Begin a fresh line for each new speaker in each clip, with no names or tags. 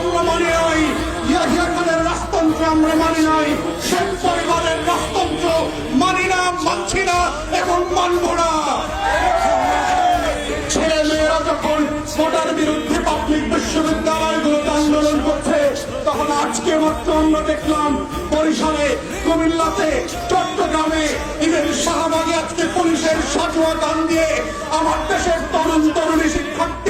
আমরা মানি নাই। ইয়াহিয়া রাজতন্ত্র আমরা মানি নাই। শেখ পরিবারের রাজতন্ত্র মানি না, মানছি না এবং মানব না। ছেলে মেয়েরা যখন ভোটার বিরুদ্ধে পাবলিক আন্দোলন করছে, তখন আজকে মাত্র আমরা দেখলাম বরিশালে, কুমিল্লাতে, চট্টগ্রামে ইভেন শাহবাগে আজকে পুলিশের সাজুয়া গান দিয়ে আমার দেশের তরুণ, তরুণী শিক্ষার্থীদের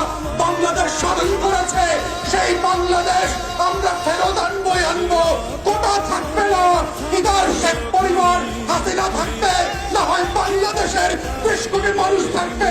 ইদার শেখ পরিবার হাসিনা থাকবে না হয় বাংলাদেশের বিশ কোটি মানুষ থাকবে।